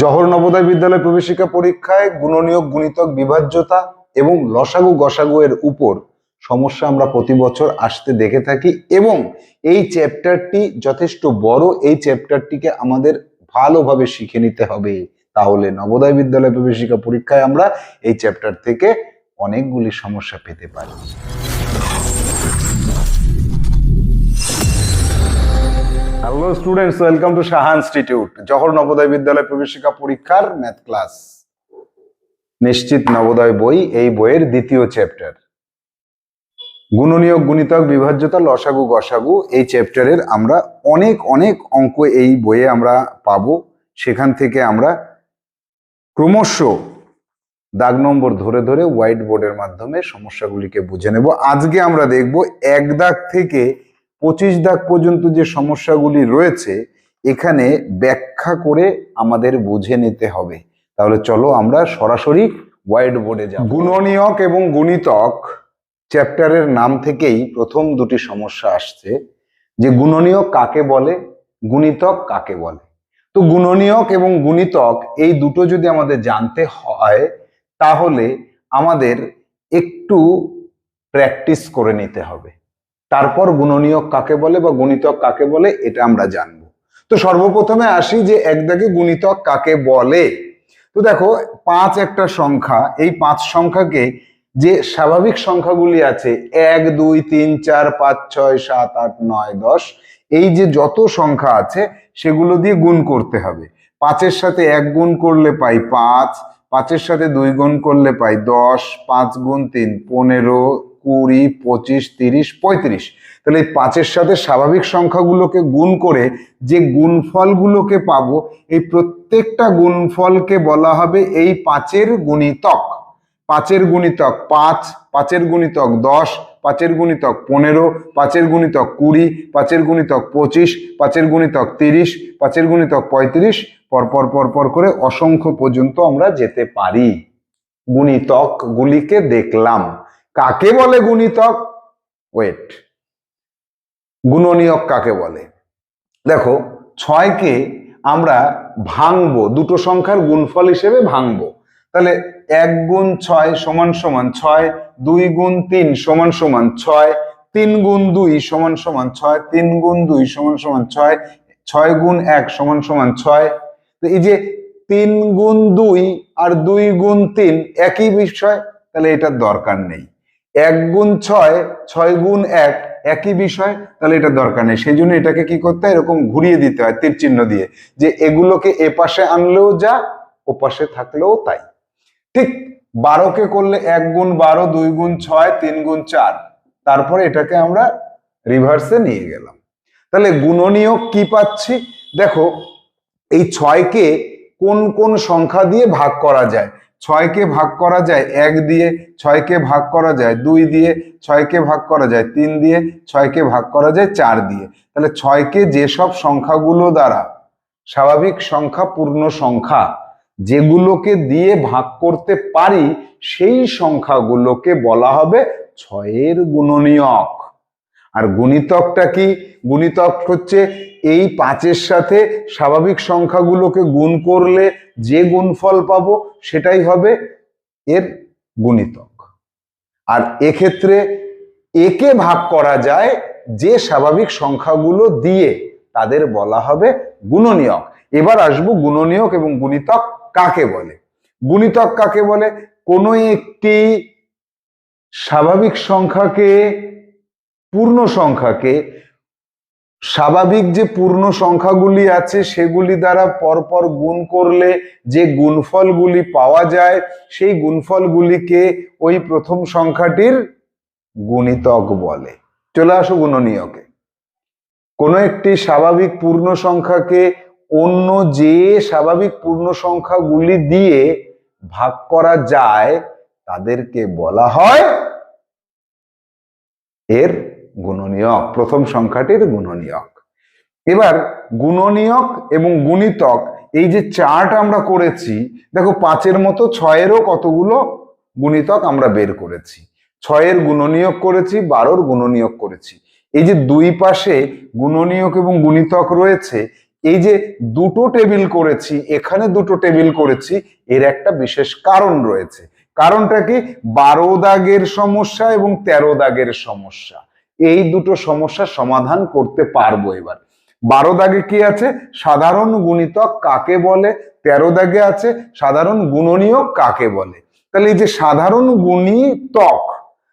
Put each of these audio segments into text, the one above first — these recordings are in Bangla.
জহর নবোদয় বিদ্যালয় প্রবেশিকা পরীক্ষায় গুণনীয়ক গুণিতক, বিভাজ্যতা এবং লসাগু, গসাগু এর উপর সমস্যা আমরা প্রতি বছর আসতে দেখে থাকি এবং এই চ্যাপ্টারটি যথেষ্ট বড়, এই চ্যাপ্টারটিকে আমাদের ভালোভাবে শিখে নিতে হবে। তাহলে নবোদয় বিদ্যালয় প্রবেশিকা পরীক্ষায় আমরা এই চ্যাপ্টার থেকে অনেকগুলি সমস্যা পেতে পারি। Hello students welcome to Saha institute Jawahar Navodaya Vidyalaya প্রবেশিকা পরীক্ষার ম্যাথ ক্লাস নিশ্চিত নবোদয় বই এই বইয়ের দ্বিতীয় চ্যাপ্টার গুণনীয়ক গুণিতক বিভাজ্যতা লসাগু গসাগু এই চ্যাপ্টারের আমরা অনেক অনেক অঙ্ক এই বইয়ে আমরা পাব সেখান থেকে আমরা ক্রমশ দাগ নম্বর ধরে ধরে হোয়াইট বোর্ডের মাধ্যমে সমস্যাগুলিকে বুঝে নেব আজকে আমরা দেখব এক দাগ থেকে পঁচিশ দাগ পর্যন্ত যে সমস্যাগুলি রয়েছে, এখানে ব্যাখ্যা করে আমাদের বুঝে নিতে হবে। তাহলে চলো আমরা সরাসরি হোয়াইট বোর্ডে যাব। গুণনীয়ক এবং গুণিতক চ্যাপ্টারের নাম থেকেই প্রথম দুটি সমস্যা আসছে। যে গুণনীয়ক কাকে বলে, গুণিতক কাকে বলে? তো গুণনীয়ক এবং গুণিতক এই দুটো যদি আমাদের জানতে হয়, তাহলে আমাদের একটু প্র্যাকটিস করে নিতে হবে। তারপর গুণনীয়ক কাকে বলে বা গুণিতক কাকে বলে, এটা আমরা জানব। তো সর্বপ্রথমে আসি যে একদাগে গুণিতক কাকে বলে। তো দেখো, পাঁচ একটা সংখ্যা, এই পাঁচ সংখ্যাকে যে স্বাভাবিক সংখ্যাগুলি আছে, এক, দুই, তিন, চার, পাঁচ, ছয়, সাত, আট, নয়, দশ, এই যে যত সংখ্যা আছে, সেগুলো দিয়ে গুণ করতে হবে। পাঁচের সাথে এক গুণ করলে পাই পাঁচ, পাঁচের সাথে দুই গুণ করলে পাই দশ, পাঁচ গুণ তিন, পনেরো কুড়ি, পঁচিশ, তিরিশ, পঁয়ত্রিশ। তাহলে এই পাঁচের সাথে স্বাভাবিক সংখ্যাগুলোকে গুণ করে যে গুণফলগুলোকে পাবো, এই প্রত্যেকটা গুণফলকে বলা হবে এই পাঁচের গুণিতক। পাঁচের গুণিতক পাঁচ, পাঁচের গুণিতক দশ, পাঁচের গুণিতক পনেরো, পাঁচের গুণিতক কুড়ি, পাঁচের গুণিতক পঁচিশ, পাঁচের গুণিতক তিরিশ, পাঁচের গুণিতক পঁয়ত্রিশ, পরপর পরপর করে অসংখ্য পর্যন্ত আমরা যেতে পারি। গুণিতক গুলিকে দেখলাম। কাকে বলে গুণিতক? ওয়েট গুণনীয়ক কাকে বলে? দেখো, ছয়কে আমরা ভাঙবো, দুটো সংখ্যার গুণফল হিসেবে ভাঙবো। তাহলে এক গুণ ছয় সমান সমান ছয়, দুই গুণ তিন সমান সমান ছয়, তিন গুণ দুই সমান সমান ছয়, তিন গুণ দুই সমান সমান ছয় ছয় গুণ এক সমান সমান ছয়। তো এই যে তিন গুণ দুই আর দুই গুণ তিন একই বিষয়, তাহলে এটার দরকার নেই। এক গুণ ছয় ছয় গুণ এক, একই বিষয়, তাহলে এটা দরকার নেই। সেই জন্য এটাকে কি করতে হয়? এরকম ঘুরিয়ে দিতে হয় তীর চিহ্ন দিয়ে, যে এগুলোকে এ পাশে আনলেও যা, ও পাশে থাকলেও তাই। ঠিক বারোকে করলে এক গুণ বারো, দুই গুণ ছয়, তিন গুণ চার। তারপরে এটাকে আমরা রিভার্সে নিয়ে গেলাম। তাহলে গুণনীয়ক কি পাচ্ছি? দেখো, এই ছয়কে কোন কোন সংখ্যা দিয়ে ভাগ করা যায়? ছয়কে ভাগ করা যায় এক দিয়ে, ছয়কে ভাগ করা যায় দুই দিয়ে, ছয়কে ভাগ করা যায় তিন দিয়ে, ছয়কে ভাগ করা যায় চার দিয়ে। তাহলে ছয়কে যেসব সংখ্যাগুলো দ্বারা স্বাভাবিক সংখ্যা পূর্ণ সংখ্যা, যেগুলোকে দিয়ে ভাগ করতে পারি, সেই সংখ্যাগুলোকে বলা হবে ছয়ের গুণনীয়ক। আর গুণিতকটা কি? গুণিতক হচ্ছে এই পাঁচের সাথে স্বাভাবিক সংখ্যাগুলোকে গুণ করলে যে গুণফল পাবো সেটাই হবে এর গুণিতক। আর এক্ষেত্রে একে ভাগ করা যায় যে স্বাভাবিক সংখ্যাগুলো দিয়ে তাদের বলা হবে গুণনীয়ক। এবার আসব গুণনীয়ক এবং গুণিতক কাকে বলে? গুণিতক কাকে বলে? কোনো একটি স্বাভাবিক সংখ্যাকে পূর্ণ সংখ্যাকে, স্বাভাবিক যে পূর্ণ সংখ্যাগুলি আছে সেগুলি দ্বারা পরপর গুণ করলে যে গুণফলগুলি পাওয়া যায়, সেই গুণফলগুলিকে ওই প্রথম সংখ্যাটির গুণিতক বলে। চলে আসো গুণনীয়কে। কোনো একটি স্বাভাবিক পূর্ণ সংখ্যাকে অন্য যে স্বাভাবিক পূর্ণ সংখ্যাগুলি দিয়ে ভাগ করা যায়, তাদেরকে বলা হয় এর গুণনীয়ক, প্রথম সংখ্যাটির গুণনীয়ক। এবার গুণনীয়ক এবং গুণিতক, এই যে চার্ট আমরা করেছি, দেখো পাঁচের মতো ছয়েরও কতগুলো গুণিতক আমরা বের করেছি। ছয়ের গুণনীয়ক করেছি, বারোর গুণনীয়ক করেছি। এই যে দুই পাশে গুণনীয়ক এবং গুণিতক রয়েছে, এই যে দুটো টেবিল করেছি, এখানে দুটো টেবিল করেছি, এর একটা বিশেষ কারণ রয়েছে। কারণটা কি? বারো দাগের সমস্যা এবং তেরো দাগের সমস্যা। এই দুটো সমস্যার সমাধান করতে পারব এবার। বারো দাগে কি আছে? সাধারণ গুণিতক কাকে বলে? তেরো দাগে আছে, সাধারণ গুণনীয়ক কাকে বলে? তাহলে এই যে সাধারণ গুণিতক,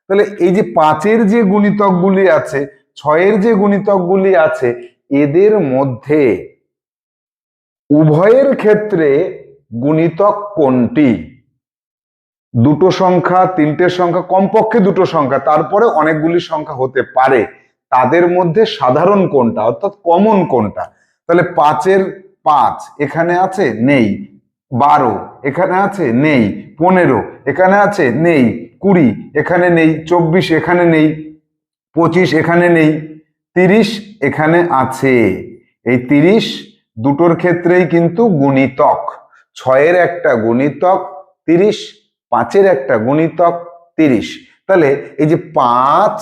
তাহলে এই যে পাঁচের যে গুণিতকগুলি আছে, ছয়ের যে গুণিতকগুলি আছে, এদের মধ্যে উভয়ের ক্ষেত্রে গুণিতক কোনটি? দুটো সংখ্যা, তিনটে সংখ্যা, কমপক্ষে দুটো সংখ্যা, তারপরে অনেকগুলি সংখ্যা হতে পারে। তাদের মধ্যে সাধারণ কোনটা, অর্থাৎ কমন কোনটা? তাহলে পাঁচের পাঁচ এখানে আছে? নেই। বারো এখানে আছে? নেই। পনেরো এখানে আছে? নেই। কুড়ি এখানে নেই। চব্বিশ এখানে নেই। পঁচিশ এখানে নেই। তিরিশ এখানে আছে। এই তিরিশ দুটোর ক্ষেত্রেই কিন্তু গুণিতক। ছয়ের একটা গুণিতক, তিরিশ পাঁচের একটা গুণিতক তিরিশ। তাহলে এই যে পাঁচ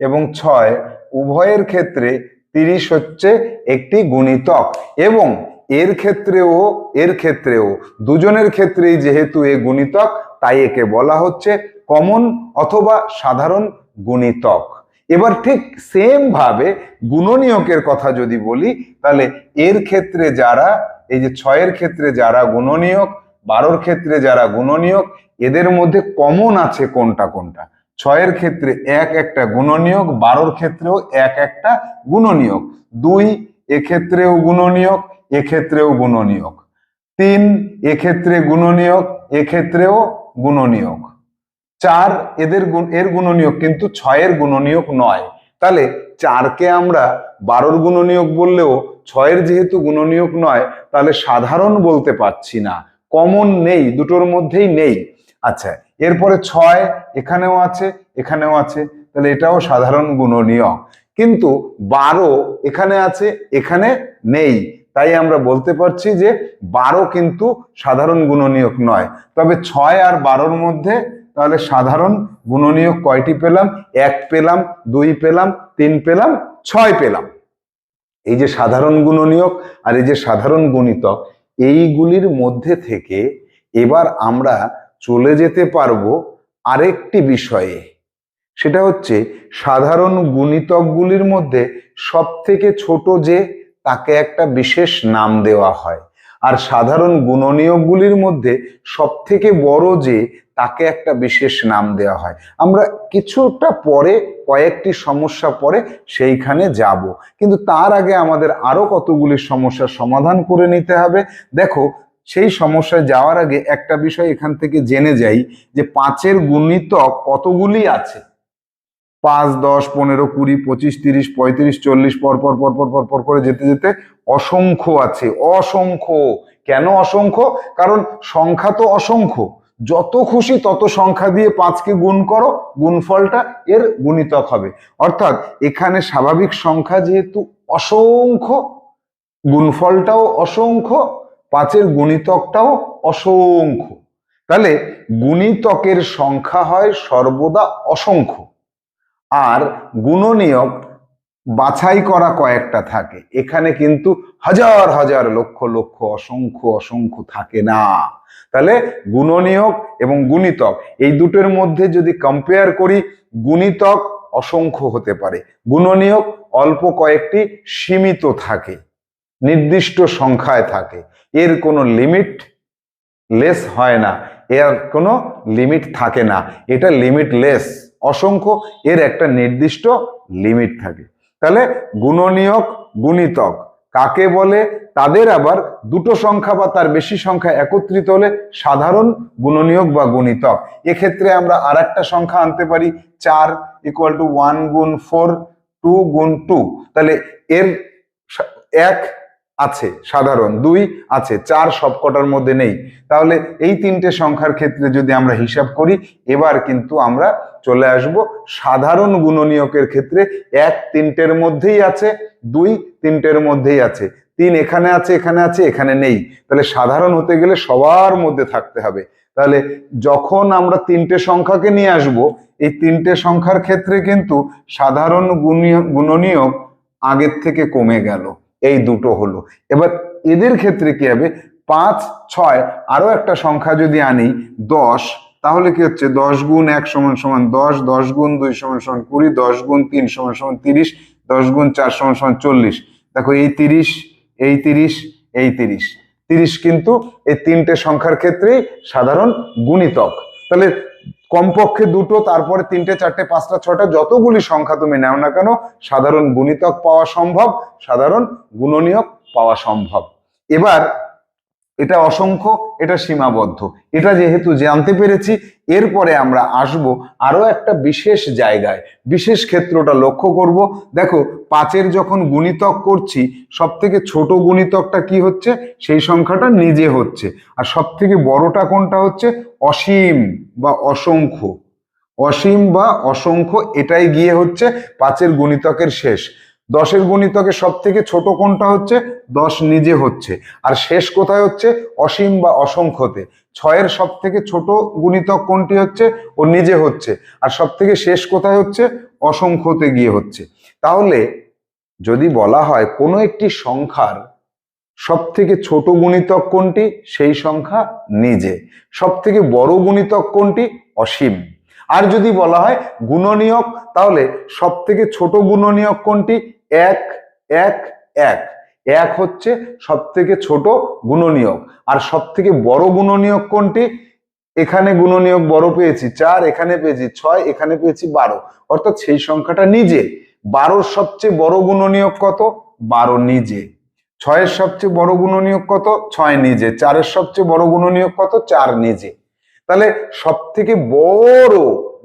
এবং ছয় উভয়ের ক্ষেত্রে তিরিশ হচ্ছে একটি গুণিতক এবং এর ক্ষেত্রেও এর ক্ষেত্রেও, দুজনের ক্ষেত্রেই যেহেতু এ গুণিতক, তাই একে বলা হচ্ছে কমন অথবা সাধারণ গুণিতক। এবার ঠিক সেম ভাবে গুণনীয়কের কথা যদি বলি, তাহলে এর ক্ষেত্রে যারা, এই যে ছয়ের ক্ষেত্রে যারা গুণনীয়ক বারোর ক্ষেত্রে যারা গুণনীয়ক এদের মধ্যে কমন আছে কোনটা কোনটা? ছয়ের ক্ষেত্রে এক একটা গুণনীয়ক বারোর ক্ষেত্রেও এক একটা গুণনীয়ক দুই, এক্ষেত্রেও গুণনীয়ক এক্ষেত্রেও গুণনীয়ক তিন, এক্ষেত্রে গুণনীয়ক এক্ষেত্রেও গুণনীয়ক চার, এদের এর গুণনীয়ক কিন্তু ছয়ের গুণনীয়ক নয়। তাহলে চারকে আমরা বারোর গুণনীয়ক বললেও, ছয়ের যেহেতু গুণনীয়ক নয়, তাহলে সাধারণ বলতে পারছি না। কমন নেই, দুটোর মধ্যেই নেই। আচ্ছা এরপরে ছয়, এখানেও আছে এখানেও আছে, তাহলে এটাও সাধারণ গুণনীয়ক কিন্তু বারো এখানে আছে, এখানে নেই। তাই আমরা বলতে পারছি যে বারো কিন্তু সাধারণ গুণনীয়ক নয়। তবে ছয় আর বারোর মধ্যে তাহলে সাধারণ গুণনীয়ক কয়টি পেলাম? এক পেলাম, দুই পেলাম, তিন পেলাম, ছয় পেলাম। এই যে সাধারণ গুণনীয়ক আর এই যে সাধারণ গুণিতক এইগুলির মধ্যে থেকে এবার আমরা চলে যেতে পারব আরেকটি বিষয়ে। সেটা হচ্ছে সাধারণ গুণিতকগুলির মধ্যে সব থেকে ছোট যে তাকে একটা বিশেষ নাম দেওয়া হয়। আর সাধারণ গুণনীয়কগুলির মধ্যে সব থেকে বড় যে, তাকে একটা বিশেষ নাম দেওয়া হয়। আমরা কিছুটা পরে, কয়েকটি সমস্যা পরে সেইখানে যাব। কিন্তু তার আগে আমাদের আরও কতগুলি সমস্যার সমাধান করে নিতে হবে। দেখো, সেই সমস্যায় যাওয়ার আগে একটা বিষয় এখান থেকে জেনে যাই যে পাঁচের গুণিতক কতগুলি আছে? পাঁচ, দশ, পনেরো, কুড়ি, পঁচিশ, তিরিশ, পঁয়ত্রিশ, চল্লিশ, পর পর পর পর পর পর করে যেতে যেতে অসংখ্য আছে। অসংখ্য। কেন অসংখ্য? কারণ সংখ্যা তো অসংখ্য। যত খুশি তত সংখ্যা দিয়ে পাঁচকে গুণ করো, গুণফলটা এর গুণিতক হবে। অর্থাৎ এখানে স্বাভাবিক সংখ্যা যেহেতু অসংখ্য, গুণফলটাও অসংখ্য, পাঁচের গুণিতকটাও অসংখ্য। তাহলে গুণিতকের সংখ্যা হয় সর্বদা অসংখ্য। আর গুণনীয়ক বাছাই করা কয়েকটা থাকে। এখানে কিন্তু হাজার হাজার লক্ষ লক্ষ অসংখ্য অসংখ্য থাকে না। তাহলে গুণনীয়ক এবং গুণিতক, এই দুটোর মধ্যে যদি কম্পেয়ার করি, গুণিতক অসংখ্য হতে পারে। গুণনীয়ক অল্প কয়েকটি সীমিত থাকে, নির্দিষ্ট সংখ্যায় থাকে। এর কোনো লিমিট লেস হয় না। এর কোনো লিমিট থাকে না। এটা লিমিটলেস অসংখ্য, এর একটা নির্দিষ্ট লিমিট থাকে। তাহলে গুণনীয়ক, গুণিতক কাকে বলে? তাদের আবার দুটো সংখ্যা বা তার বেশি সংখ্যা একত্রিত হলে সাধারণ গুণনীয়ক বা গুণিতক। এক্ষেত্রে আমরা আর একটা সংখ্যা আনতে পারি, চার ইকুয়াল টু ওয়ান গুণ ফোর টু গুণ টু তাহলে এর এক আছে, সাধারণ। দুই, আছে, চার সবকটার মধ্যে নেই। তাহলে এই তিনটে সংখ্যার ক্ষেত্রে যদি আমরা হিসাব করি, এবার কিন্তু আমরা চলে আসব সাধারণ গুণনীয়কের ক্ষেত্রে। এক তিনটের মধ্যেই আছে, দুই তিনটের মধ্যেই আছে। তিন এখানে আছে এখানে আছে, এখানে নেই। তাহলে সাধারণ হতে গেলে সবার মধ্যে থাকতে হবে। তাহলে যখন আমরা তিনটে সংখ্যাকে নিয়ে আসব, এই তিনটে সংখ্যার ক্ষেত্রে কিন্তু সাধারণ গুণনীয়ক আগের থেকে কমে গেল। এই দুটো হলো। এবার এদের ক্ষেত্রে কি হবে? পাঁচ, ছয়, আরও একটা সংখ্যা যদি আনি, দশ, তাহলে কি হচ্ছে? দশ গুণ এক সমান সমান দশ দশ গুণ দুই সমান সমান কুড়ি, দশ গুণ তিন সমান সমান তিরিশ, দশ গুণ চার সমান সমান চল্লিশ। দেখো, এই তিরিশ এই তিরিশ এই তিরিশ। তিরিশ কিন্তু এই তিনটে সংখ্যার ক্ষেত্রেই সাধারণ গুণিতক। তাহলে কমপক্ষে দুটো, তারপরে তিনটে, চারটে, পাঁচটা ছটা যতগুলি সংখ্যা তুমি নাও না কেন, সাধারণ গুণিতক পাওয়া সম্ভব, সাধারণ গুণনীয়ক পাওয়া সম্ভব। এবার এটা অসংখ্য, এটা সীমাবদ্ধ। এটা যেহেতু জানতে পেরেছি, এরপরে আমরা আসব আরও একটা বিশেষ জায়গায়, বিশেষ ক্ষেত্রটা লক্ষ্য করব। দেখো, পাঁচের যখন গুণিতক করছি সব থেকে ছোট গুণিতকটা কি হচ্ছে? সেই সংখ্যাটা নিজে হচ্ছে। আর সব থেকে বড়টা কোনটা হচ্ছে? অসীম বা অসংখ্য। অসীম বা অসংখ্য, এটাই গিয়ে হচ্ছে পাঁচের গুণিতকের শেষ। দশের গণিতকে সব থেকে ছোট কোনটা হচ্ছে? দশ নিজে হচ্ছে। আর শেষ কোথায় হচ্ছে? অসীম বা অসংখ্যতে। ছয়ের সব থেকে ছোট গুণিতক কোনটি হচ্ছে? ও নিজে হচ্ছে। আর সব থেকে শেষ কোথায় হচ্ছে? অসংখ্যতে গিয়ে হচ্ছে। তাহলে যদি বলা হয় কোনো একটি সংখ্যার সব থেকে ছোট গুণিতক কোনটি? সেই সংখ্যা নিজে। সব থেকে বড় গুণিতক কোনটি? অসীম। আর যদি বলা হয় গুণনীয়ক, তাহলে সব থেকে ছোট গুণনীয়ক কোনটি? এক এক এক। এক হচ্ছে সব থেকে ছোট গুণনীয়ক। আর সব থেকে বড় গুণনীয়ক কোনটি? এখানে গুণনীয়ক বড় পেয়েছি চার, এখানে পেয়েছি ছয়, এখানে পেয়েছি বারো। অর্থাৎ সেই সংখ্যাটা নিজে। বারোর সবচেয়ে বড় গুণনীয়ক কত? বারো নিজে। ছয়ের সবচেয়ে বড় গুণনীয়ক কত? ছয় নিজে। চারের সবচেয়ে বড় গুণনীয়ক কত? চার নিজে। তাহলে সব থেকে বড়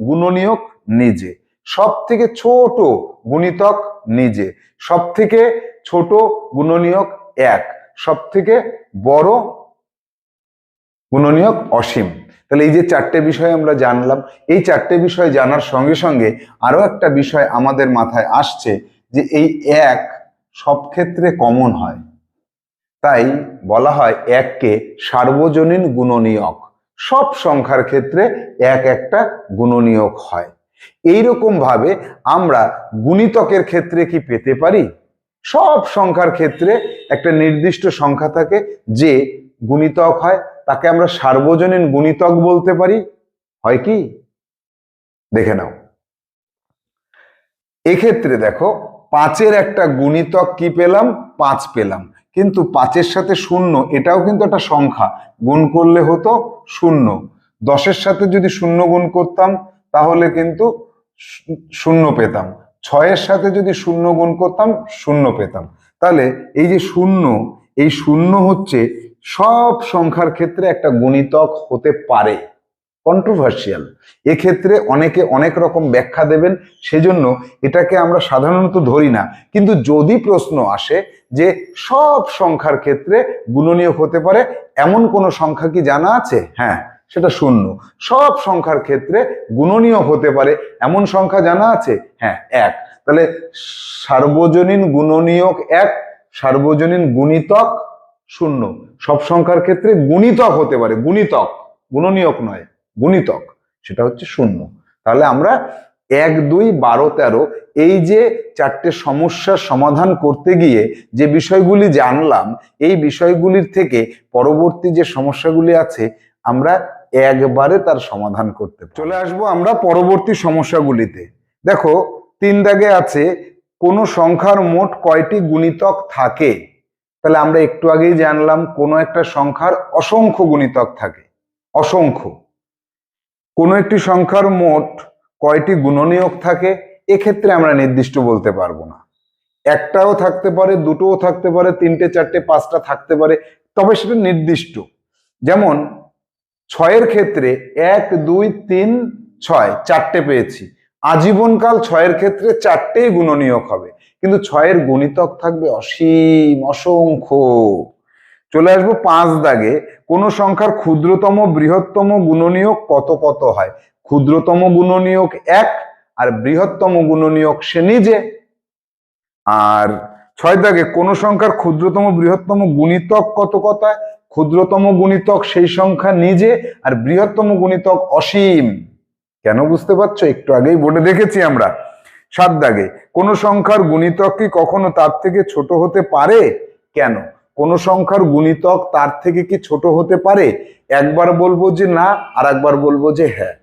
গুণনীয়ক নিজে। সব থেকে ছোট গুণিতক নিজে সব থেকে ছোট গুণনীয়ক এক সব থেকে বড় গুণনীয়ক অসীম। তাহলে এই যে চারটে বিষয় আমরা জানলাম, এই চারটে বিষয় জানার সঙ্গে সঙ্গে আরও একটা বিষয় আমাদের মাথায় আসছে যে এই এক সব ক্ষেত্রে কমন হয়। তাই বলা হয় এককে সার্বজনীন গুণনীয়ক। সব সংখ্যার ক্ষেত্রে এক একটা গুণনীয়ক হয়। এইরকম ভাবে আমরা গুণিতকের ক্ষেত্রে কি পেতে পারি? সব সংখ্যার ক্ষেত্রে একটা নির্দিষ্ট সংখ্যা থাকে যে গুণিতক হয়, তাকে আমরা সার্বজনীন গুণিতক বলতে পারি। হয় কি? দেখে নাও। এক্ষেত্রে দেখো, পাঁচের একটা গুণিতক কি পেলাম? পাঁচ পেলাম। কিন্তু পাঁচের সাথে শূন্য, এটাও কিন্তু একটা সংখ্যা। গুণ করলে হতো শূন্য। দশের সাথে যদি শূন্য গুণ করতাম তাহলে কিন্তু শূন্য পেতাম। ছয়ের সাথে যদি শূন্য গুণ করতাম, শূন্য পেতাম। তাহলে এই যে শূন্য, এই শূন্য হচ্ছে সব সংখ্যার ক্ষেত্রে একটা গুণিতক হতে পারে কন্ট্রোভার্সিয়াল এক্ষেত্রে অনেকে অনেক রকম ব্যাখ্যা দেবেন, সেজন্য এটাকে আমরা সাধারণত ধরি না। কিন্তু যদি প্রশ্ন আসে যে সব সংখ্যার ক্ষেত্রে গুণনীয় হতে পারে, এমন কোনো সংখ্যা কি জানা আছে? হ্যাঁ সেটা শূন্য। সব সংখ্যার ক্ষেত্রে গুণনীয় হতে পারে। এমন সংখ্যা জানা আছে? হ্যাঁ এক। তাহলে সার্বজনীন গুণনীয়ক এক, সার্বজনীন গুণিতক শূন্য। সব সংখ্যার ক্ষেত্রে গুণিতক হতে পারে। গুণিতক। গুণনীয়ক নয়, গুণিতক। সেটা হচ্ছে শূন্য। তাহলে আমরা এক, দুই, বারো, তেরো এই যে চারটে সমস্যার সমাধান করতে গিয়ে যে বিষয়গুলি জানলাম, এই বিষয়গুলির থেকে পরবর্তী যে সমস্যাগুলি আছে আমরা একবারে তার সমাধান করতে চলে আসব আমরা পরবর্তী সমস্যাগুলিতে। দেখো, তিন দাগে আছে, কোন সংখ্যার মোট কয়টি গুণিতক থাকে? তাহলে আমরা একটু আগেই জানলাম, কোন একটা সংখ্যার অসংখ্য গুণিতক থাকে। অসংখ্য। কোন একটি সংখ্যার মোট কয়টি গুণনীয়ক থাকে? এক্ষেত্রে আমরা নির্দিষ্ট বলতে পারব না। একটাও থাকতে পারে, দুটোও থাকতে পারে, তিনটে, চারটে, পাঁচটা থাকতে পারে, তবে সেটা নির্দিষ্ট। যেমন ছয়ের ক্ষেত্রে এক, দুই, তিন, ছয়, চারটে পেয়েছি। আজীবনকাল ছয়ের ক্ষেত্রে চারটেই গুণনীয়ক হবে। কিন্তু ছয়ের গুণিতক থাকবে অসীম, অসংখ্য। চলে আসব পাঁচ দাগে। কোন সংখ্যার ক্ষুদ্রতম, বৃহত্তম গুণনীয়ক কত কত হয়? ক্ষুদ্রতম গুণনীয়ক এক আর বৃহত্তম গুণনীয়ক সে নিজে। আর ছয় দাগে, কোন সংখ্যার ক্ষুদ্রতম, বৃহত্তম গুণিতক কত কত হয়? ক্ষুদ্রতম গুণিতক সেই সংখ্যা নিজে আর বৃহত্তম গুণিতক অসীম। কেন বুঝতে পারছ? একটু আগেই বোর্ডে দেখেছি আমরা। সাত দাগে, কোন সংখ্যার গুণিতক কি কখনো তার থেকে ছোট হতে পারে? কেন? কোন সংখ্যার গুণিতক তার থেকে কি ছোট হতে পারে? একবার বলব যে না আর একবার বলব যে হ্যাঁ।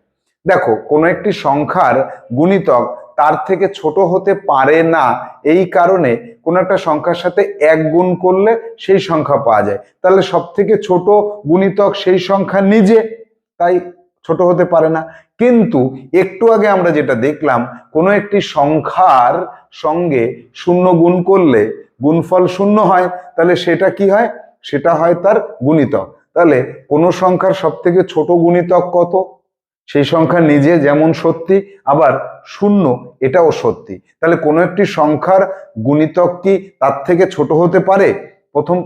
দেখো, কোনো একটি সংখ্যার গুণিতক তার থেকে ছোট হতে পারে না, এই কারণে কোনো একটা সংখ্যার সাথে এক গুণ করলে সেই সংখ্যা পাওয়া যায়। তাহলে সব থেকে ছোট গুণিতক সেই সংখ্যা নিজে, তাই ছোট হতে পারে না। কিন্তু একটু আগে আমরা যেটা দেখলাম, কোনো একটি সংখ্যার সঙ্গে শূন্য গুণ করলে গুণফল শূন্য হয়, তাহলে সেটা কি হয়? সেটা হয় তার গুণিতক। তাহলে কোনো সংখ্যার সব থেকে ছোট গুণিতক কত? সেই সংখ্যা নিজে যেমন সত্যি, আবার শূন্য এটাও সত্যি। তাহলে কোনো একটি সংখ্যার গুণিতক কি তার থেকে ছোট হতে পারে? প্রথম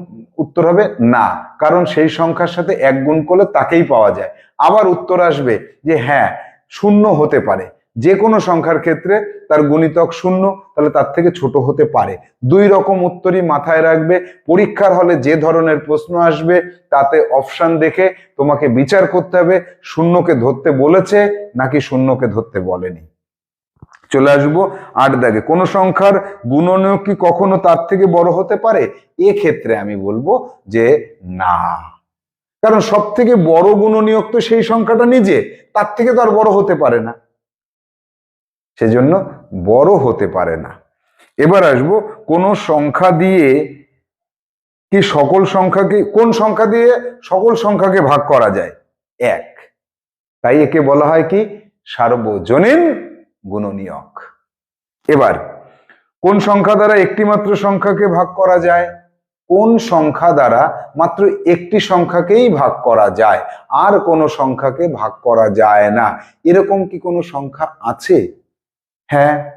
উত্তর হবে না, কারণ সেই সংখ্যার সাথে এক গুণ করলে তাকেই পাওয়া যায়। আবার উত্তর আসবে যে হ্যাঁ শূন্য হতে পারে। যে কোনো সংখ্যার ক্ষেত্রে তার গুণিতক শূন্য, তাহলে তার থেকে ছোট হতে পারে। দুই রকম উত্তরই মাথায় রাখবে। পরীক্ষার হলে যে ধরনের প্রশ্ন আসবে, তাতে অপশন দেখে তোমাকে বিচার করতে হবে, শূন্যকে ধরতে বলেছে নাকি শূন্যকে ধরতে বলেনি। চলে আসব আট দাগে। কোন সংখ্যার গুণনীয় কি কখনো তার থেকে বড় হতে পারে? এক্ষেত্রে আমি বলব যে না। কারণ সব থেকে বড় গুণনীয়ক তো সেই সংখ্যাটা নিজে, তার থেকে তো আর বড় হতে পারে না। সেজন্য বড় হতে পারে না। এবার আসব কোন সংখ্যা দিয়ে কি সকল সংখ্যাকে, কোন সংখ্যা দিয়ে সকল সংখ্যাকে ভাগ করা যায়? এক। তাই একে বলা হয় কি? সার্বজনীন গুণনীয়ক। এবার, কোন সংখ্যা দ্বারা একটি মাত্র সংখ্যাকে ভাগ করা যায়? কোন সংখ্যা দ্বারা মাত্র একটি সংখ্যাকেই ভাগ করা যায়? আর কোন সংখ্যাকে ভাগ করা যায় না। এরকম কি কোনো সংখ্যা আছে? হ্যাঁ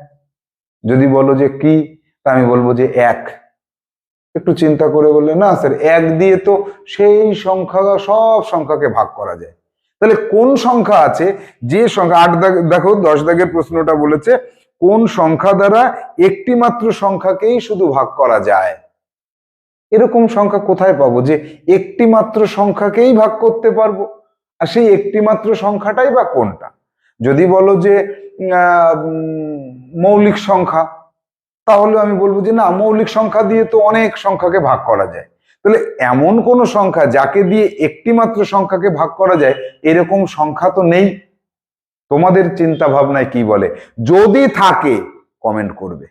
যদি বলো যে কি, তা আমি বলব যে এক। একটু চিন্তা করে বললে, না স্যার এক দিয়ে তো সেই সংখ্যা সব সংখ্যাকে ভাগ করা যায়। তাহলে কোন সংখ্যা আছে? যে সংখ্যা, আট দাগ, দেখো, দশ দাগের প্রশ্নটা বলেছে, কোন সংখ্যা দ্বারা একটি মাত্র সংখ্যাকেই শুধু ভাগ করা যায়? এরকম সংখ্যা কোথায় পাবো? যে একটি মাত্র সংখ্যাকেই ভাগ করতে পারব? আর সেই একটি মাত্র সংখ্যাটাই বা কোনটা? যদি বলো যে মৌলিক সংখ্যা, তাহলে আমি বলব যে না, মৌলিক সংখ্যা দিয়ে তো অনেক সংখ্যাকে ভাগ করা যায়। তাহলে এমন কোন সংখ্যা যাকে দিয়ে একটি মাত্র সংখ্যাকে ভাগ করা যায়, এরকম সংখ্যা তো নেই। তোমাদের চিন্তা ভাবনায় কি বলে? যদি থাকে কমেন্ট করবে।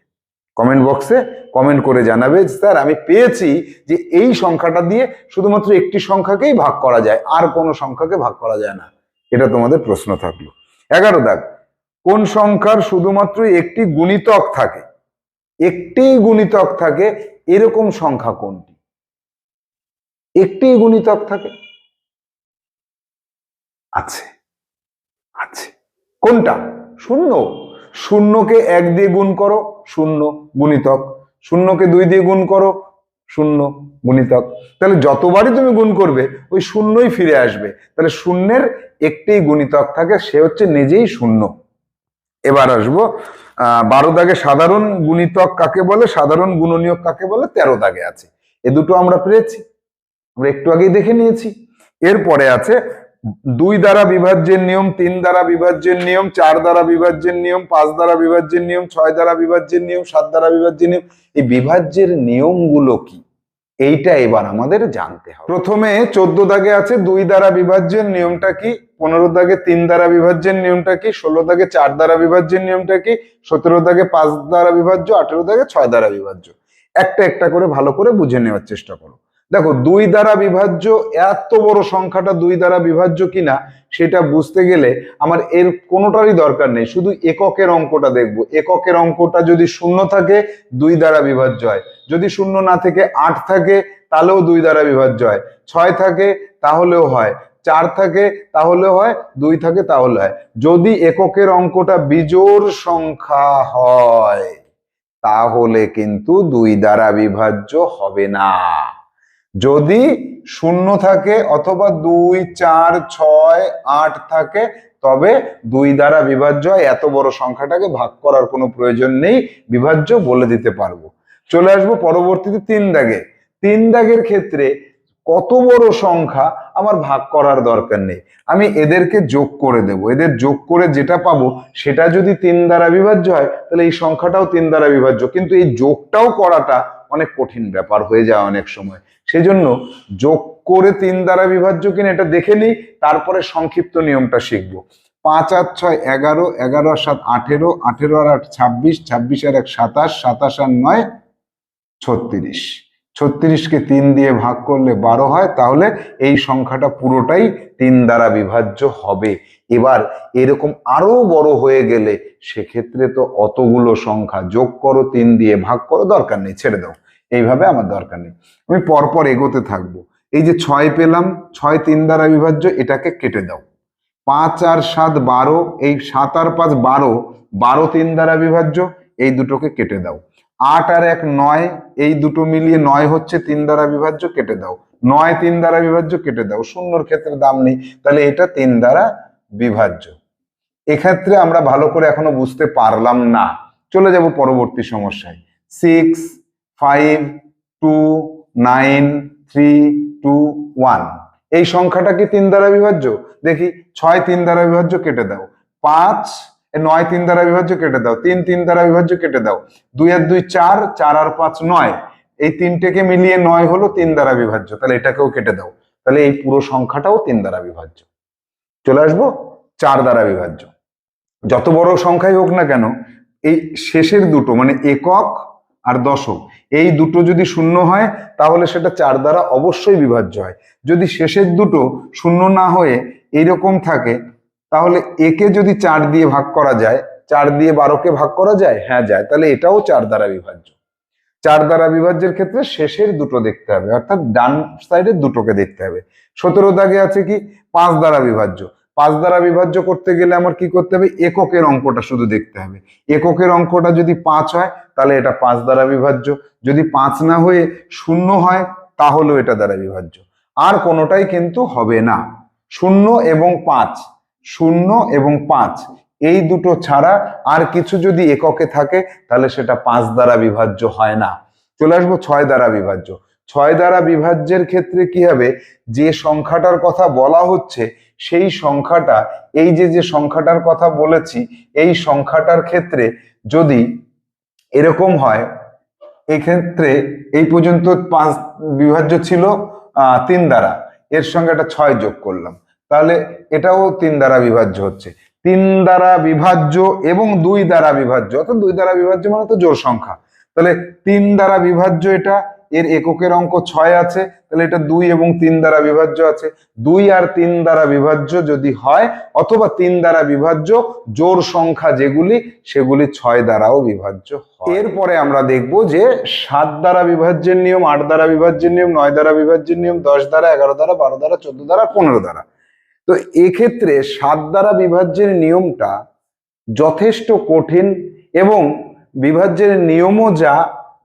কমেন্ট বক্সে কমেন্ট করে জানাবে, স্যার, আমি পেয়েছি যে এই সংখ্যাটা দিয়ে শুধুমাত্র একটি সংখ্যাকেই ভাগ করা যায়, আর কোনো সংখ্যাকে ভাগ করা যায় না। এটা তোমাদের প্রশ্ন থাকল। এগারো দাগ কোন সংখ্যার শুধুমাত্র একটি গুণিতক থাকে? একটি গুণিতক থাকে, এরকম সংখ্যা কোনটি? একটি গুণিতক থাকে। আছে আছে। কোনটা? শূন্য। শূন্যকে এক দিয়ে গুণ করো, শূন্য গুণিতক। শূন্যকে দুই দিয়ে গুণ করো, শূন্য গুণিতক। তাহলে যতবারই তুমি গুণ করবে, ওই শূন্যই ফিরে আসবে। তাহলে শূন্যের একটি গুণিতক থাকে, সে হচ্ছে নিজেই শূন্য। এবার আসব। বারো দাগে সাধারণ গুণিতক কাকে বলে? সাধারণ গুণনীয়ক কাকে বলে? তেরো দাগে আছে। এ দুটো আমরা পেয়েছি। আমরা একটু আগেই দেখে নিয়েছি। এরপরে আছে, দুই দ্বারা বিভাজ্যের নিয়ম, তিন দ্বারা বিভাজ্যের নিয়ম, চার দ্বারা বিভাজ্যের নিয়ম, পাঁচ দ্বারা বিভাজ্যের নিয়ম, ছয় দ্বারা বিভাজ্যের নিয়ম, সাত দ্বারা বিভাজ্যের নিয়ম। এই বিভাজ্যের নিয়মগুলো কি? এইটা এবার আমাদের জানতে হবে। প্রথমে চোদ্দ দাগে আছে, দুই দ্বারা বিভাজ্যের নিয়মটা কি? পনেরো দাগে তিন দ্বারা বিভাজ্যের নিয়মটা কি? ষোলো দাগে চার দ্বারা বিভাজ্যের নিয়মটা কি? সতেরো দাগে পাঁচ দ্বারা বিভাজ্য, আঠেরো দাগে ছয় দ্বারা বিভাজ্য। একটা একটা করে ভালো করে বুঝে নেওয়ার চেষ্টা করো। দেখো, দুই দ্বারা বিভাজ্য, এত বড় সংখ্যাটা দুই দ্বারা বিভাজ্য কিনা, সেটা বুঝতে গেলে আমার এর কোনোটারই দরকার নেই। শুধু এককের অঙ্কটা দেখব। এককের অঙ্কটা যদি শূন্য থাকে, দুই দ্বারা বিভাজ্য হয়। যদি শূন্য না থেকে আট থাকে, তাহলেও দুই দ্বারা বিভাজ্য হয়। ছয় থাকে, তাহলেও হয়। চার থাকে তাহলে হয়, দুই থাকে তাহলে হয়। যদি এককের অঙ্কটা বিজোড় সংখ্যা হয়, তাহলে কিন্তু দুই দ্বারা বিভাজ্য হবে না। যদি শূন্য থাকে অথবা দুই, চার, ছয়, আট থাকে, তবে দুই দ্বারা বিভাজ্য এত বড় সংখ্যাটাকে ভাগ করার কোনো প্রয়োজন নেই, বিভাজ্য বলে দিতে পারব। চলে আসব পরবর্তীতে তিন দাগে। তিন দাগের ক্ষেত্রে কত বড় সংখ্যা আমার ভাগ করার দরকার নেই। আমি এদেরকে যোগ করে দেব। এদের যোগ করে যেটা পাবো, সেটা যদি তিন দ্বারা বিভাজ্য হয়, তাহলে এই সংখ্যাটাও তিন দ্বারা বিভাজ্য। কিন্তু এই যোগটাও করাটা অনেক কঠিন ব্যাপার হয়ে যায় অনেক সময়। সেজন্য যোগ করে তিন দ্বারা বিভাজ্য কিনা এটা দেখে নিই, তারপরে সংক্ষিপ্ত নিয়মটা শিখব। পাঁচ আর ছয় এগারো এগারো আর সাত আঠেরো আঠেরো আর আট ছাব্বিশ ছাব্বিশ আর এক সাতাশ সাতাশ আর নয়, ছত্রিশ। ছত্রিশকে তিন দিয়ে ভাগ করলে বারো হয়, তাহলে এই সংখ্যাটা পুরোটাই তিন দ্বারা বিভাজ্য হবে। এবার এরকম আরও বড় হয়ে গেলে সেক্ষেত্রে তো অতগুলো সংখ্যা যোগ করো, তিন দিয়ে ভাগ করো, দরকার নেই, ছেড়ে দাও। এইভাবে আমার দরকার নেই। আমি পরপর এগোতে থাকব। এই যে ছয় পেলাম, ছয় তিন দ্বারা বিভাজ্য, এটাকে কেটে দাও। পাঁচ আর সাত বারো, এই সাত আর পাঁচ বারো বারো তিন দ্বারা বিভাজ্য, এই দুটোকে কেটে দাও। আট আর এক নয়, এই দুটো মিলিয়ে নয় হচ্ছে তিন দ্বারা বিভাজ্য, কেটে দাও। নয় তিন দ্বারা বিভাজ্য, কেটে দাও। শূন্যর ক্ষেত্রে দাম নেই, তাহলে এটা তিন দ্বারা বিভাজ্য। এক্ষেত্রে আমরা ভালো করে এখনও বুঝতে পারলাম না। চলে যাব পরবর্তী সমস্যায়। Six five two nine three two one এই সংখ্যাটা কি তিন দ্বারা বিভাজ্য? দেখি, ছয় তিন দ্বারা বিভাজ্য, কেটে দাও। পাঁচ নয় তিন দ্বারা বিভাজ্য কেটে দাও। তিন তিন দ্বারা বিভাজ্য কেটে দাও। দুই আর দুই চার চার আর পাঁচ নয়। এই তিনটেকে মিলিয়ে নয় হলো তিন দ্বারা বিভাজ্য। তাহলে এটাকেও কেটে দাও। তাহলে এই পুরো সংখ্যাটাও তিন দ্বারা বিভাজ্য। চলে আসব? চার দ্বারা বিভাজ্য। যত বড় সংখ্যাই হোক না কেন, এই শেষের দুটো মানে একক আর দশক, এই দুটো যদি শূন্য হয়, তাহলে সেটা চার দ্বারা অবশ্যই বিভাজ্য হয়। যদি শেষের দুটো শূন্য না হয়ে এইরকম থাকে তাহলে একে যদি চার দিয়ে ভাগ করা যায়, চার দিয়ে বারোকে ভাগ করা যায়? হ্যাঁ যায়। তাহলে এটাও চার দ্বারা বিভাজ্য। চার দ্বারা বিভাজ্যের ক্ষেত্রে শেষের দুটো দেখতে হবে, অর্থাৎ ডান সাইডের দুটোকে দেখতে হবে। সতেরো দাগে আছে কি? পাঁচ দ্বারা বিভাজ্য। পাঁচ দ্বারা বিভাজ্য করতে গেলে আমার কি করতে হবে? এককের অঙ্কটা শুধু দেখতে হবে। এককের অঙ্কটা যদি পাঁচ হয়, তাহলে এটা পাঁচ দ্বারা বিভাজ্য। যদি পাঁচ না হয়ে শূন্য হয়, তাহলেও এটা দ্বারা বিভাজ্য। আর কোনোটাই কিন্তু হবে না। শূন্য এবং পাঁচ শূন্য এবং পাঁচ। এই দুটো ছাড়া আর কিছু যদি এককে থাকে, তাহলে সেটা পাঁচ দ্বারা বিভাজ্য হয় না। চলে আসব ছয় দ্বারা বিভাজ্য। ছয় দ্বারা বিভাজ্যের ক্ষেত্রে কি হবে? যে সংখ্যাটার কথা বলা হচ্ছে, সেই সংখ্যাটা, এই যে যে সংখ্যাটার কথা বলেছি, এই সংখ্যাটার ক্ষেত্রে যদি এরকম হয়, এক্ষেত্রে এই পর্যন্ত পাঁচ বিভাজ্য ছিল তিন দ্বারা। এর সঙ্গে একটা ছয় যোগ করলাম। তাহলে এটাও তিন দ্বারা বিভাজ্য হচ্ছে। তিন দ্বারা বিভাজ্য এবং দুই দ্বারা বিভাজ্য, অর্থাৎ দুই দ্বারা বিভাজ্য মানে তো জোর সংখ্যা। তাহলে তিন দ্বারা বিভাজ্য এটা, এর এককের অঙ্ক ছয় আছে, তাহলে এটা দুই এবং তিন দ্বারা বিভাজ্য আছে। দুই আর তিন দ্বারা বিভাজ্য যদি হয়, অথবা তিন দ্বারা বিভাজ্য জোর সংখ্যা যেগুলি, সেগুলি ছয় দ্বারাও বিভাজ্য হয়। এরপরে আমরা দেখব যে সাত দ্বারা বিভাজ্যের নিয়ম, আট দ্বারা বিভাজ্যের নিয়ম, নয় দ্বারা বিভাজ্যের নিয়ম, দশ দ্বারা, এগারো দ্বারা, বারো দ্বারা, চোদ্দ দ্বারা, পনেরো দ্বারা। তো এক্ষেত্রে সাত দ্বারা বিভাজ্যের নিয়মটা যথেষ্ট কঠিন এবং বিভাজ্যের নিয়মও যা,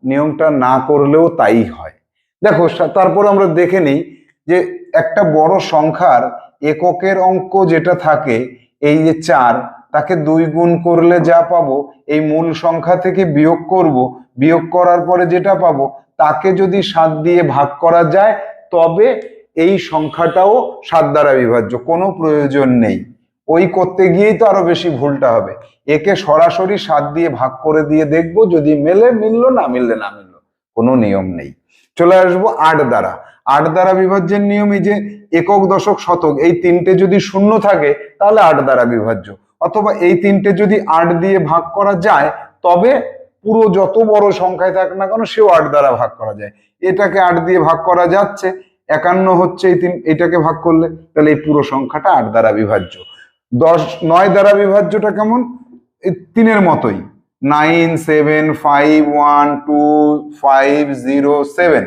নিয়মটা না করলেও তাই হয়। দেখো তারপর আমরা দেখে নিই যে একটা বড় সংখ্যার এককের অঙ্ক যেটা থাকে, এই যে চার, তাকে দুই গুণ করলে যা পাবো, এই মূল সংখ্যা থেকে বিয়োগ করব, বিয়োগ করার পরে যেটা পাবো, তাকে যদি সাত দিয়ে ভাগ করা যায়, তবে এই সংখ্যাটাও সাত দ্বারা বিভাজ্য, কোনো প্রয়োজন নেই। ওই করতে গিয়েই তো আরও বেশি ভুলটা হবে। একে সরাসরি সাত দিয়ে ভাগ করে দিয়ে দেখব, যদি মেলে মিললো, না মিললে না মিললো, কোনো নিয়ম নেই। চলে আসব আট দ্বারা। আট দ্বারা বিভাজ্যের নিয়ম এই যে একক, দশক, শতক, এই তিনটে যদি শূন্য থাকে, তাহলে আট দ্বারা বিভাজ্য। অথবা এই তিনটে যদি আট দিয়ে ভাগ করা যায়, তবে পুরো যত বড় সংখ্যায় থাক না কেন, সেও আট দ্বারা ভাগ করা যায়। এটাকে আট দিয়ে ভাগ করা যাচ্ছে। একান্ন হচ্ছে এই তিন, এটাকে ভাগ করলে, তাহলে এই পুরো সংখ্যাটা আট দ্বারা বিভাজ্য। দশ, নয় দ্বারা বিভাজ্যটা কেমন? তিনের মতোই। Nine, seven, five, one, two, five, zero, seven.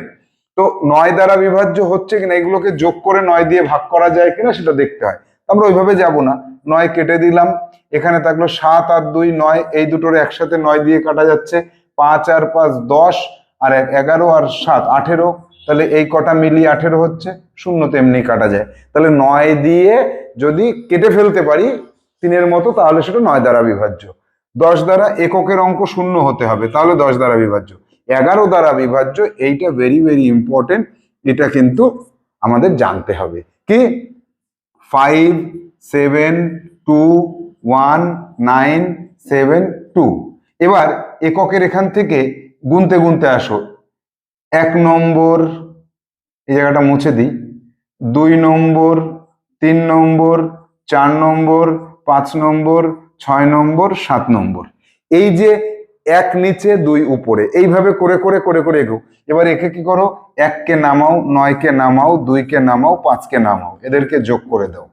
তো নয় দ্বারা বিভাজ্য হচ্ছে কিনা, এগুলোকে যোগ করে নয় দিয়ে ভাগ করা যায় কিনা সেটা দেখতে হয়। আমরা ওইভাবে যাব না। নয় কেটে দিলাম। এখানে থাকল সাত আর দুই, নয়, এই দুটোর একসাথে নয় দিয়ে কাটা যাচ্ছে। পাঁচ আর পাঁচ, দশ, আর এগারো আর সাত, আঠেরো। তাহলে এই কটা মিলিয়ে আঠেরো হচ্ছে, শূন্য তেমনি কাটা যায়। তাহলে নয় দিয়ে যদি কেটে ফেলতে পারি তিনের মতো, তাহলে সেটা নয় দ্বারা বিভাজ্য। দশ দ্বারা এককের অঙ্ক শূন্য হতে হবে, তাহলে দশ দ্বারা বিভাজ্য। এগারো দ্বারা বিভাজ্য, এইটা ভেরি ভেরি ইম্পর্টেন্ট এটা কিন্তু আমাদের জানতে হবে। কি? Five seven two one nine seven two এবার এককের এখান থেকে গুনতে গুনতে আসো এক নম্বর, এই জায়গাটা মুছে দিই। দুই নম্বর, তিন নম্বর, চার নম্বর, পাঁচ নম্বর, ছয় নম্বর, সাত নম্বর। এই যে এক নিচে, দুই উপরে, এইভাবে করে করে করে করে এগো এবার একে কি করো? এককে নামাও, নয়কে নামাও, দুইকে নামাও, পাঁচকে নামাও। এদেরকে যোগ করে দাও।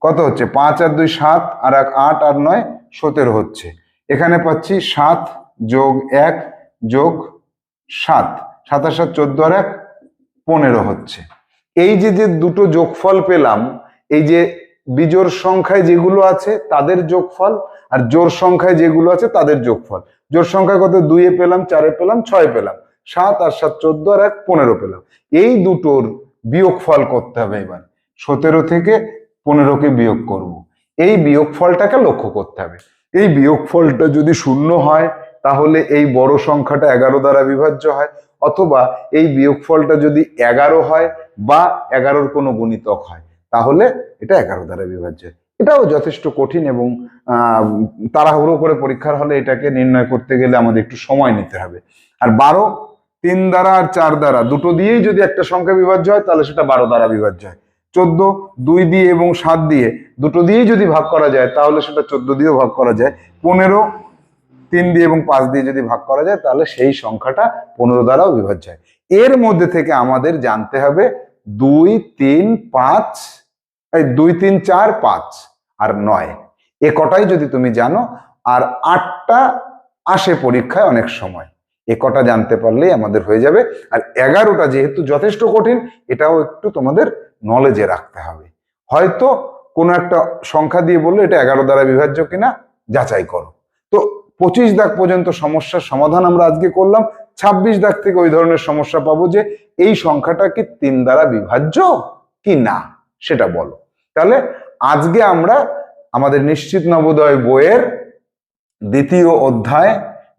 কত হচ্ছে? পাঁচ আর দুই সাত, আর এক আট আর নয়, সতেরো হচ্ছে। এখানে পাচ্ছি সাত যোগ এক যোগ সাত। সাতাশ সাত চোদ্দ আর এক, পনেরো হচ্ছে। এই যে যে দুটো যোগফল পেলাম, এই যে বিজোর সংখ্যায় যেগুলো আছে, তাদের যোগফল, আর জোর সংখ্যায় যেগুলো আছে, তাদের যোগফল। জোর সংখ্যা কত? দুইয়ে পেলাম, চারে পেলাম, ছয় পেলাম। সাত আর সাত, চোদ্দ আর এক, পনেরো পেলাম। এই দুটোর বিয়োগফল করতে হবে এবার। সতেরো থেকে পনেরোকে বিয়োগ করব। এই বিয়োগফলটাকে লক্ষ্য করতে হবে। এই বিয়োগফলটা যদি শূন্য হয়, তাহলে এই বড় সংখ্যাটা এগারো দ্বারা বিভাজ্য হয়। অথবা এই বিয়োগফলটা যদি এগারো হয় বা এগারোর কোনো গুণিতক হয়, তাহলে এটা এগারো দ্বারা বিভাজ্য। এটাও যথেষ্ট কঠিন এবং তাড়াহুড়ো করে পরীক্ষার হলে এটাকে নির্ণয় করতে গেলে আমাদের একটু সময় নিতে হবে। আর বারো তিন দ্বারা আর চার দ্বারা, দুটো দিয়েই যদি একটা সংখ্যা বিভাজ্য হয়, তাহলে সেটা বারো দ্বারা বিভাজ্য হয়। চোদ্দ, দুই দিয়ে এবং সাত দিয়ে, দুটো দিয়েই যদি ভাগ করা যায়, তাহলে সেটা চোদ্দ দিয়েও ভাগ করা যায়। পনেরো তিন দিয়ে এবং পাঁচ দিয়ে যদি ভাগ করা যায়, তাহলে সেই সংখ্যাটা পনেরো দ্বারাও বিভাজ্য হয়। এর মধ্যে থেকে আমাদের জানতে হবে দুই, তিন, পাঁচ দুই, তিন, চার, পাঁচ আর নয়। এ কটাই যদি তুমি জানো, আর আটটা আসে পরীক্ষায় অনেক সময়। এ কটা জানতে পারলেই আমাদের হয়ে যাবে। আর এগারোটা যেহেতু যথেষ্ট কঠিন, এটাও একটু তোমাদের নলেজে রাখতে হবে। হয়তো কোনো একটা সংখ্যা দিয়ে বলল এটা এগারো দ্বারা বিভাজ্য কিনা, যাচাই করো। তো পঁচিশ দাগ পর্যন্ত সমস্যার সমাধান আমরা আজকে করলাম। ছাব্বিশ দাগ থেকে ওই ধরনের সমস্যা পাবো যে এই সংখ্যাটা কি তিন দ্বারা বিভাজ্য কি না? সেটা বলো। তাহলে আজকে আমরা আমাদের নিশ্চিত নবোদয় বইয়ের দ্বিতীয় অধ্যায়,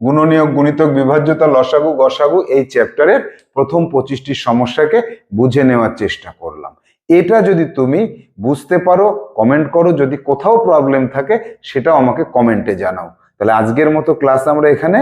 গুণনীয়ক, গুণিতক, বিভাজ্যতা, লসাগু, গসাগু এই চ্যাপ্টারের প্রথম পঁচিশটি সমস্যাকে বুঝে নেওয়ার চেষ্টা করলাম। এটা যদি তুমি বুঝতে পারো, কমেন্ট করো, যদি কোথাও প্রবলেম থাকে, সেটাও আমাকে কমেন্টে জানাও। তাহলে আজকের মতো ক্লাস আমরা এখানে